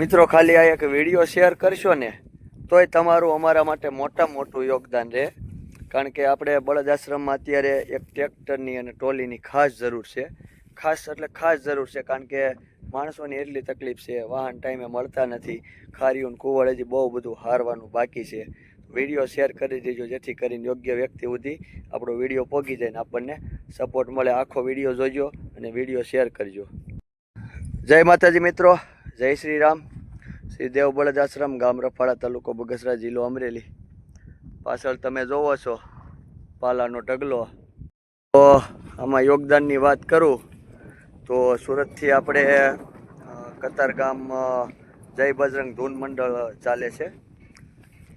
મિત્રો, ખાલી આ એક વીડિયો શેર કરશો ને, તોય તમારું અમારા માટે મોટા મોટું યોગદાન રહે. કારણ કે આપણે બળદ આશ્રમમાં અત્યારે એક ટ્રેક્ટરની અને ટ્રોલીની ખાસ જરૂર છે. ખાસ એટલે ખાસ જરૂર છે, કારણ કે માણસોની એટલી તકલીફ છે, વાહન ટાઈમે મળતા નથી, ખારીઓને કુવળ હજી બહુ બધું હારવાનું બાકી છે. વીડિયો શેર કરી દેજો, જેથી કરીને યોગ્ય વ્યક્તિ સુધી આપણો વીડિયો પહોંચી જાય ને આપણને સપોર્ટ મળે. આખો વીડિયો જોજો અને વીડિયો શેર કરજો. જય માતાજી મિત્રો. જય શ્રી રામ. શ્રી દેવ બળદ આશ્રમ, ગામ રફાળા તાલુકો બગસરા જિલ્લો અમરેલી. પાછળ તમે જોવો છો પાલાનો ઢગલો. તો આમાં યોગદાનની વાત કરું તો સુરતથી આપણે કતારગામ જય બજરંગ ધૂન મંડળ ચાલે છે.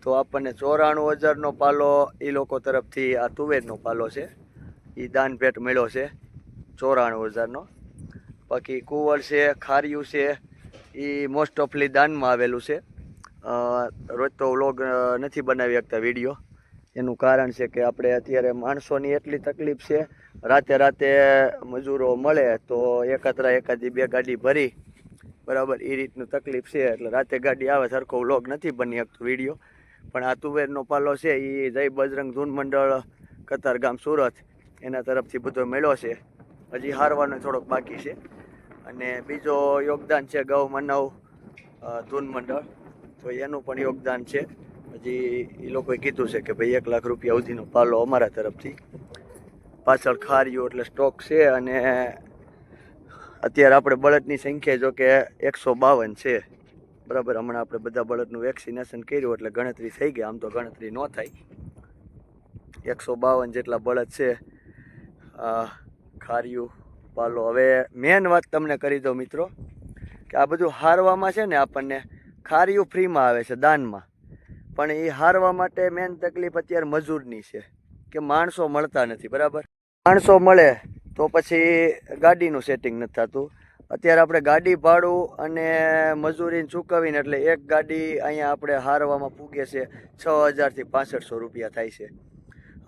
તો આપણને ચોરાણું હજારનો પાલો એ લોકો તરફથી, આ તુવેરનો પાલો છે. એ દાન ભેટ મળ્યો છે ચોરાણું હજારનો. બાકી કુંવર છે, ખારિયું છે એ મોસ્ટ ઓફલી દાનમાં આવેલું છે. રોજ તો વ્લોગ નથી બનાવી શકતા વીડિયો એનું કારણ છે કે આપણે અત્યારે માણસોની એટલી તકલીફ છે. રાતે રાતે મજૂરો મળે તો એકાત્રા એકાદી બે ગાડી ભરી. બરાબર એ રીતનું તકલીફ છે. એટલે રાતે ગાડી આવે સરખો વ્લોગ નથી બની શકતો વીડિયો પણ આ તુવેરનો પાલો છે એ જય બજરંગ ધૂન મંડળ, કતારગામ, સુરત, એના તરફથી બધો મેળો છે. હજી હારવાનો થોડોક બાકી છે. અને બીજો યોગદાન છે ગૌ માનવ ધૂન મંડળ. તો એનું પણ યોગદાન છે. હજી એ લોકોએ કીધું છે કે ભાઈ એક લાખ રૂપિયા સુધીનો પાલો અમારા તરફથી. પાછળ ખાર્યું એટલે સ્ટોક છે અને અત્યારે આપણે બળદની સંખ્યા જો કે એકસો બાવન છે. બરાબર, હમણાં આપણે બધા બળદનું વેક્સિનેશન કર્યું એટલે ગણતરી થઈ ગઈ. આમ તો ગણતરી ન થાય. એકસો બાવન જેટલા બળદ છે. ખાર્યું પાલો. હવે મેન વાત તમને કરી દઉં મિત્રો, કે આ બધું હારવામાં છે ને આપણને ખાર્યું ફ્રીમાં આવે છે દાનમાં. પણ એ હારવા માટે મેન તકલીફ અત્યારે મજૂરની છે, કે માણસો મળતા નથી, બરાબર? માણસો મળે તો પછી ગાડીનું સેટિંગ નથી થતું. અત્યારે આપણે ગાડી ભાડું અને મજૂરીને ચૂકવીને એટલે એક ગાડી અહીંયા આપણે હારવામાં પૂગે છે છ હજારથી પાસઠસો રૂપિયા થાય છે.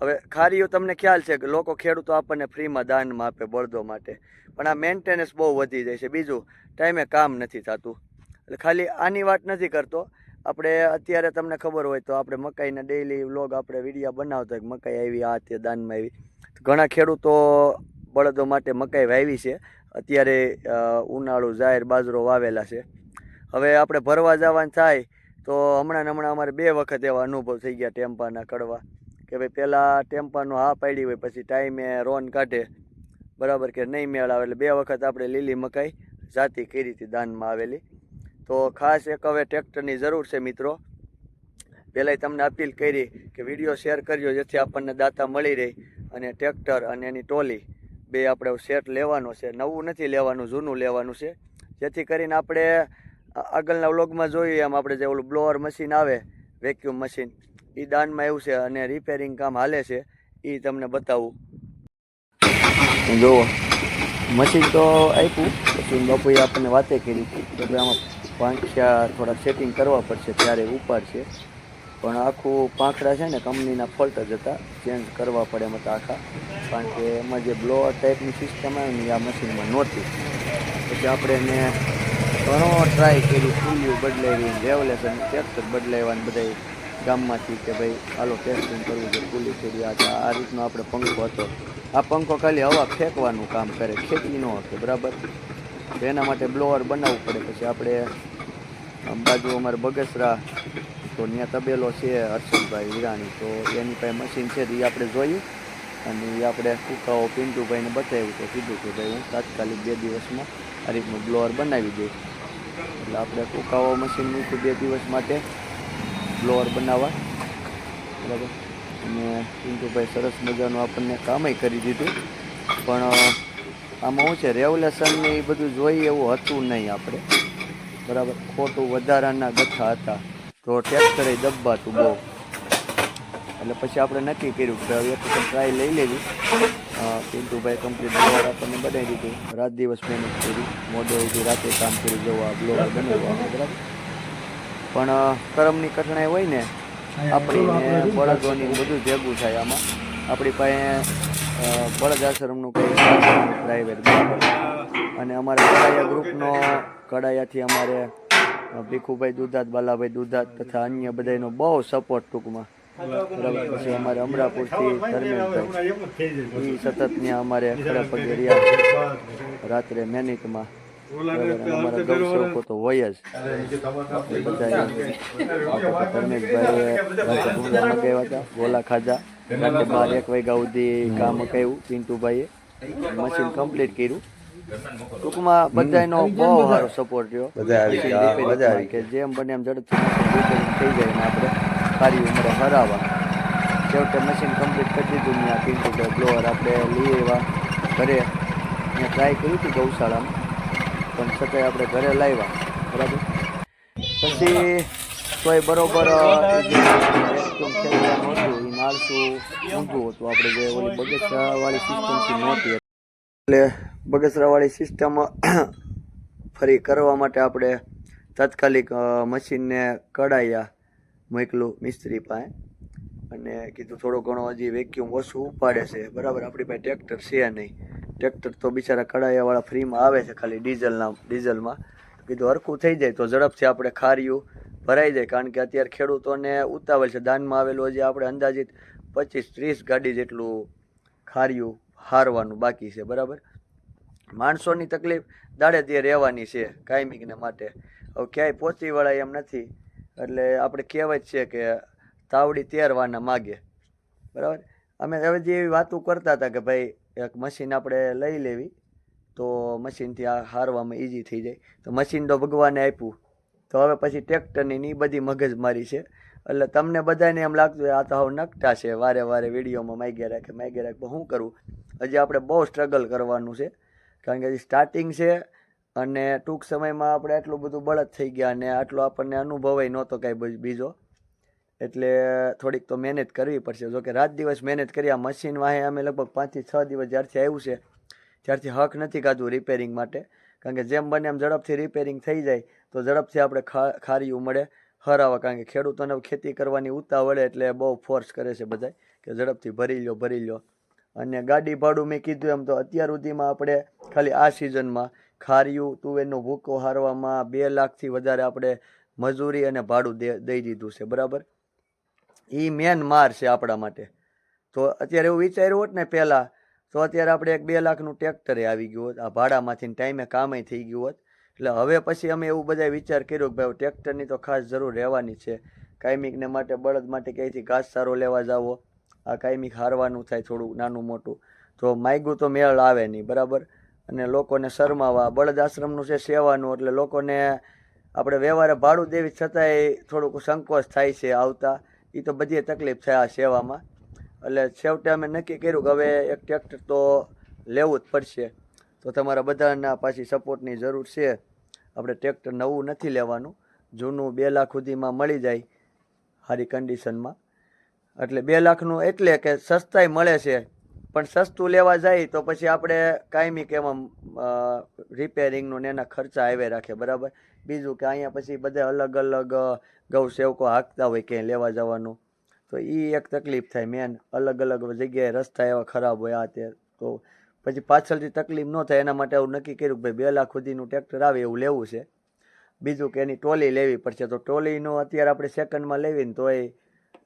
હવે ખારીઓ તમને ખ્યાલ છે કે લોકો ખેડૂતો આપણને ફ્રીમાં દાનમાં આપે બળદો માટે. પણ આ મેન્ટેનન્સ બહુ વધી જાય છે. બીજું ટાઈમે કામ નથી થતું. એટલે ખાલી આની વાત નથી કરતો. આપણે અત્યારે તમને ખબર હોય તો આપણે મકાઈના ડેઈલી વ્લોગ આપણે વિડીયા બનાવતા હોય મકાઈ આવી, આ તે દાનમાં આવી. ઘણા ખેડૂતો બળદો માટે મકાઈ વાવી છે. અત્યારે ઉનાળું, જાહેર બાજરો વાવેલા છે. હવે આપણે ભરવા જવાનું થાય તો હમણાં હમણાં અમારે બે વખત એવા અનુભવ થઈ ગયા ટેમ્પાના કડવા. કે ભાઈ પહેલાં ટેમ્પાનો હા પાડી હોય, પછી ટાઈમે રોન કાઢે. બરાબર કે નહીં મેળ આવે એટલે બે વખત આપણે લીલી મકાઈ જાતિ કરી હતી, દાનમાં આવેલી. તો ખાસ એક હવે ટ્રેક્ટરની જરૂર છે મિત્રો. પહેલાંય તમને અપીલ કરી કે વીડિયો શેર કરજો, જેથી આપણને દાતા મળી રહે અને ટ્રેક્ટર અને એની ટોલી બે આપણે સેટ લેવાનો છે. નવું નથી લેવાનું, જૂનું લેવાનું છે. જેથી કરીને આપણે આગળના વ્લોગમાં જોઈએ, એમ આપણે જે ઓલું બ્લોઅર મશીન આવે વેક્યુમ મશીન એ દાનમાં એવું છે અને રિપેરિંગ કામ હાલે છે એ તમને બતાવું. જુઓ મશીન તો આપ્યું, પછી બાપુએ આપણને વાતે કરી. કે આમાં પાંખિયા થોડા સેટિંગ કરવા પડશે ત્યારે ઉપાડશે પણ આખું પાંખડા છે ને કંપનીના ફોલ્ટ જ હતા ચેન્જ કરવા પડે એમ હતા આખા. કારણ કે એમાં જે બ્લોઅર ટાઈપની સિસ્ટમ આવે ને આ મશીનમાં નહોતી. પછી આપણે એને ઘણો ટ્રાય કરી ફૂલ્યું બદલાવી રેવલેશન ટ્રેક્ટર બદલાવ્યા ને બધા ગામમાંથી કે ભાઈ, હાલો ટેસ્ટિંગ કરવું છે કરી આ તો આ રીતનો આપણે પંખો હતો. આ પંખો ખાલી હવા ફેંકવાનું કામ કરે, ખેંચી ન શકે, બરાબર? તો એના માટે બ્લોઅર બનાવવું પડે. પછી આપણે બાજુ અમારે બગસરા, તો ત્યાં તબેલો છે, હર્ષદભાઈ હીરાણી તો એની પાસે મશીન છે એ આપણે જોયું. અને એ આપણે કુકાઓ પિન્ટુભાઈને બતાવ્યું. તો કીધું કે ભાઈ, હું તાત્કાલિક બે દિવસમાં આ રીતનું બ્લોઅર બનાવી દઈશ. એટલે આપણે કુકાઓ મશીન મૂક્યું બે દિવસ માટે. બ્લોઅર બનાવવા. બરાબર? અને પિન્ટુભાઈ સરસ મજાનું આપણને કામય કરી દીધું. પણ આમાં શું છે રેવલેશન ને એ બધું જોઈએ એવું હતું નહીં આપણે. બરાબર? ખોટું વધારાના ગથ્થા હતા. તો ટ્રેક્ટરે દબાતું બહુ. એટલે પછી આપણે નક્કી કર્યું કે હવે એક ટ્રાય લઈ લેવી. પિન્ટુભાઈ કમ્પ્લીટ બ્લોર આપણને બનાવી દીધું. રાત દિવસ મહેનત કરી. મોડે સુધી રાતે કામ કરી જવા બ્લોર બનાવવા. બરાબર? પણ કરમની કઠણાઈ હોય ને આપણી બળદોની બધું ભેગું થાય આમાં. આપણી પાસે બળદ આશ્રમનું કંઈ પ્રાઇવેટ અને અમારે કડાયા ગ્રુપનો કડાયાથી અમારે ભીખુભાઈ દુધાત બાલાભાઈ દુધાત તથા અન્ય બધાનો બહુ સપોર્ટ ટૂંકમાં. બરાબર પછી અમારે અમરાપુરથી ધર્મેશભાઈ. એ સતત ત્યાં અમારે ખરા પગે રહ્યા. રાત્રે મેનિકમાં. તો હોય જ. બધા મગાવ્યા હતા ગોલા ખાધા. રાતે બાર એક વાગ્યા સુધી કામ મકાવ્યું પિન્ટુભાઈએ મશીન કમ્પ્લીટ કર્યું. ટૂંકમાં બધાનો બહુ સારો સપોર્ટ રહ્યો. ગયા, કે જેમ બને એમ ઝડપથી થઈ જાય ને આપણે સારી ઉંમરે હરાવા. છેવટે મશીન કમ્પ્લીટ કરી દીધું ત્યાં પિન્ટુભાઈ બ્લોઅર આપણે લઈ આવ્યા ઘરે. મેં ટ્રાય કર્યું હતું ગૌશાળામાં. પણ છતાંય આપણે ઘરે લાવ્યા. બરાબર? પછી તોય બરોબર અ, જે એકદમ હતું એ નાળસું હતું. આપણે જે ઓલી બગસરાવાળી સિસ્ટમથી નહોતી. એટલે બગસરાવાળી સિસ્ટમ ફરી કરવા માટે આપણે તાત્કાલિક મશીનને કઢાયા મોકલું મિસ્ત્રી પાસે. અને કીધું થોડો ઘણો હજી વેક્યુમ ઓછું ઉપાડે છે. બરાબર? આપણી પાસે ટ્રેક્ટર છે નહીં. ટ્રેક્ટર તો બિચારા કઢાયાવાળા ફ્રીમાં આવે છે ખાલી ડીઝલના ડીઝલમાં. કીધું, હરખું થઈ જાય તો ઝડપથી આપણે ખાર્યું ભરાઈ જાય. કારણ કે અત્યારે ખેડૂતોને ઉતાવળ છે. દાનમાં આવેલું હજી આપણે અંદાજિત પચીસ ત્રીસ ગાડી જેટલું ખાર્યું હારવાનું બાકી છે. બરાબર? માણસોની તકલીફ દાડે તે રહેવાની છે કાયમિકને માટે. હવે ક્યાંય પહોંચી વળાય એમ નથી. એટલે આપણે કહેવાય જ છે કે તાવડી તેરવાના માગે. બરાબર? અમે હવે જે વાતો કરતા હતા કે ભાઈ એક મશીન આપણે લઈ લેવી, તો મશીનથી આ હારવામાં ઇઝી થઈ જાય. તો મશીન તો ભગવાને આપ્યું. તો હવે પછી ટ્રેક્ટરની ની બધી મગજમારી છે. એટલે તમને બધાને એમ લાગતું હોય, આ તો હવે નકટા છે. વારે વારે વિડીયોમાં માગ્યા રાખે માગ્યા રાખે. હું શું કરવું હજી આપણે બહુ સ્ટ્રગલ કરવાનું છે. કારણ કે હજી સ્ટાર્ટિંગ છે અને ટૂંક સમયમાં આપણે આટલું બધું બળદ થઈ ગયા અને આટલો આપણને અનુભવ નહોતો કાંઈ બીજો. એટલે થોડીક તો મહેનત કરવી પડશે. જો કે રાત દિવસ મહેનત કરી, આ મશીન વાહે અમે લગભગ પાંચથી છ દિવસ જ્યારથી આવ્યું છે ત્યારથી હક નથી કાઢવું રિપેરિંગ માટે. કારણ કે જેમ બને એમ ઝડપથી રિપેરિંગ થઈ જાય, તો ઝડપથી આપણે ખારીયું મળે, હરાવા. કારણ કે ખેડૂતોને ખેતી કરવાની ઉતાવળે એટલે બહુ ફોર્સ કરે છે બધા કે ઝડપથી ભરી લો ભરી લો અને ગાડી ભાડું મેં કીધું એમ તો અત્યાર સુધીમાં આપણે ખાલી આ સિઝનમાં ખારીયું, તુવેરનો ભૂકો હારવામાં બે લાખથી વધારે આપણે મજૂરી અને ભાડું દે, દઈ દીધું છે. બરાબર? એ મેન માર છે આપણા માટે. તો અત્યારે એવું વિચાર્યું હોત ને પહેલાં, તો અત્યારે આપણે એક બે લાખનું ટ્રેક્ટરે આવી ગયું હોત. આ ભાડામાંથી ટાઈમે કામે થઈ ગયું હોત. એટલે હવે પછી અમે એવું બધા વિચાર કર્યો કે ભાઈ ટ્રેક્ટરની તો ખાસ જરૂર રહેવાની છે. કાયમિકને માટે, બળદ માટે ક્યાંયથી ઘાસ સારો લેવા જાવો? આ કાયમિક હારવાનું થાય થોડું નાનું મોટું. તો માયગું તો મેળ આવે નહીં, બરાબર? અને લોકોને શરમાવા. બળદ આશ્રમનું છે સેવાનું, એટલે લોકોને આપણે વ્યવહારે ભાડું દેવી છતાંય થોડુંક સંકોચ થાય છે આવતા. એ તો બધી તકલીફ છે આ સેવામાં. એટલે છેવટે અમે નક્કી કર્યું કે હવે એક ટ્રેક્ટર તો લેવું જ પડશે. તો તમારા બધાના પાછી સપોર્ટની જરૂર છે. આપણે ટ્રેક્ટર નવું નથી લેવાનું. જૂનું બે લાખ સુધીમાં મળી જાય સારી કન્ડિશનમાં એટલે બે લાખનું એટલે કે સસ્તાય મળે છે. પણ સસ્તું લેવા જાય તો પછી આપણે કાયમી કે એમાં રિપેરિંગનું ને એના ખર્ચા આવે રાખે, બરાબર? બીજું કે અહીંયા પછી બધા અલગ અલગ ગૌ સેવકો હાંકતા હોય ક્યાંય લેવા જવાનું. તો એ એક તકલીફ થાય મેન અલગ અલગ જગ્યાએ રસ્તા એવા ખરાબ હોય આ તે. તો પછી પાછળથી તકલીફ ન થાય, એના માટે એવું નક્કી કર્યું કે ભાઈ બે લાખ સુધીનું ટ્રેક્ટર આવે એવું લેવું છે. બીજું કે એની ટોલી લેવી પડશે. તો ટોલીનું અત્યારે આપણે સેકન્ડમાં લેવી ને તો એ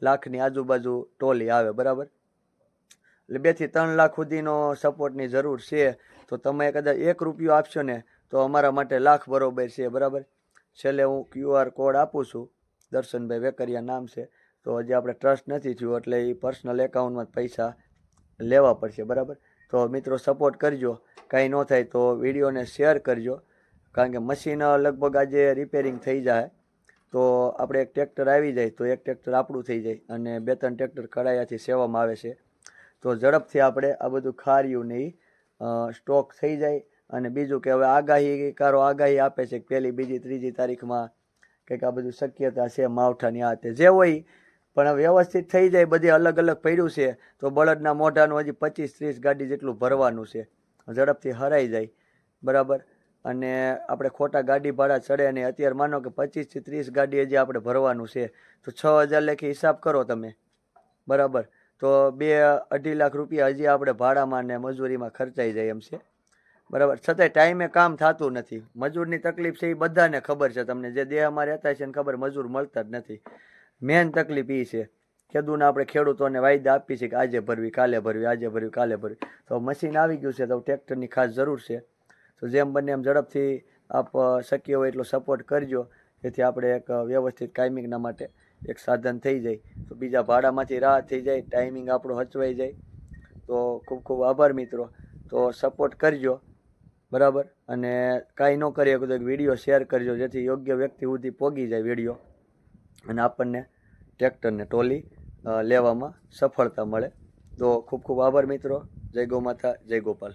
લાખની આજુબાજુ ટોલી આવે, બરાબર? એટલે બેથી ત્રણ લાખ સુધીનો સપોર્ટની જરૂર છે. તો તમે કદાચ એક રૂપિયો આપશો ને, તો અમારા માટે લાખ બરોબર છે, બરાબર? છેલ્લે હું ક્યુઆર કોડ આપું છું. દર્શનભાઈ વેકરિયા નામ છે. તો હજી આપણે ટ્રસ્ટ નથી થયું, એટલે એ પર્સનલ એકાઉન્ટમાં પૈસા લેવા પડશે, બરાબર? તો મિત્રો સપોર્ટ કરજો. કાંઈ ન થાય તો વિડીયોને શેર કરજો. કારણ કે મશીન લગભગ આજે રિપેરિંગ થઈ જાય. તો આપણે એક ટ્રેક્ટર આવી જાય, તો એક ટ્રેક્ટર આપણું થઈ જાય. અને બે ત્રણ ટ્રેક્ટર કડાયાથી સેવામાં આવે છે. તો ઝડપથી આપણે આ બધું ખાર્યું ને સ્ટોક થઈ જાય. અને બીજું કે હવે આગાહી કારો આગાહી આપે છે પહેલી, બીજી, ત્રીજી તારીખમાં કંઈક આ બધું શક્યતા છે માવઠાની આ જે હોય. પણ વ્યવસ્થિત થઈ જાય, બધી અલગ અલગ પડ્યું છે, તો બળદના મોઢાનું હજી પચીસ, ત્રીસ ગાડી જેટલું ભરવાનું છે. ઝડપથી હરાઈ જાય. બરાબર? અને આપણે ખોટા ગાડી ભાડા ચડે અને અત્યારે માનો કે પચીસથી ત્રીસ ગાડી હજી આપણે ભરવાનું છે. તો છ હજાર લેખી હિસાબ કરો તમે. બરાબર? તો બે અઢી લાખ રૂપિયા હજી આપણે ભાડામાં ને મજૂરીમાં ખર્ચાઈ જાય એમ છે. બરાબર? છતાંય ટાઈમે કામ થતું નથી. મજૂરની તકલીફ છે એ બધાને ખબર છે તમને. જે દેહમાં રહેતા છે એને ખબર મજૂર મળતા જ નથી. મેન તકલીફ એ છે ખેડૂતને આપણે ખેડૂતોને વાયદા આપીએ છીએ કે આજે ભરવી, કાલે ભરવી, આજે ભરવી, કાલે ભરવી. તો મશીન આવી ગયું છે તો ટ્રેક્ટરની ખાસ જરૂર છે. તો જેમ બને એમ ઝડપથી આપ શક્ય હોય એટલો સપોર્ટ કરજો. જેથી આપણે એક વ્યવસ્થિત કાયમિકના માટે એક સાધન થઈ જાય, તો બીજા ભાડામાંથી રાહત થઈ જાય ટાઈમિંગ આપણો હચવાઈ જાય. તો ખૂબ ખૂબ આભાર મિત્રો. તો સપોર્ટ કરજો, બરાબર? અને કાંઈ ન કરીએ તો વીડિયો શેર કરજો, જેથી યોગ્ય વ્યક્તિ સુધી પોગી જાય વીડિયો અને આપણને ટ્રેક્ટરને ટોલી લેવામાં સફળતા મળે. તો ખૂબ ખૂબ આભાર મિત્રો. જય ગૌ માતા, જય ગોપાલ.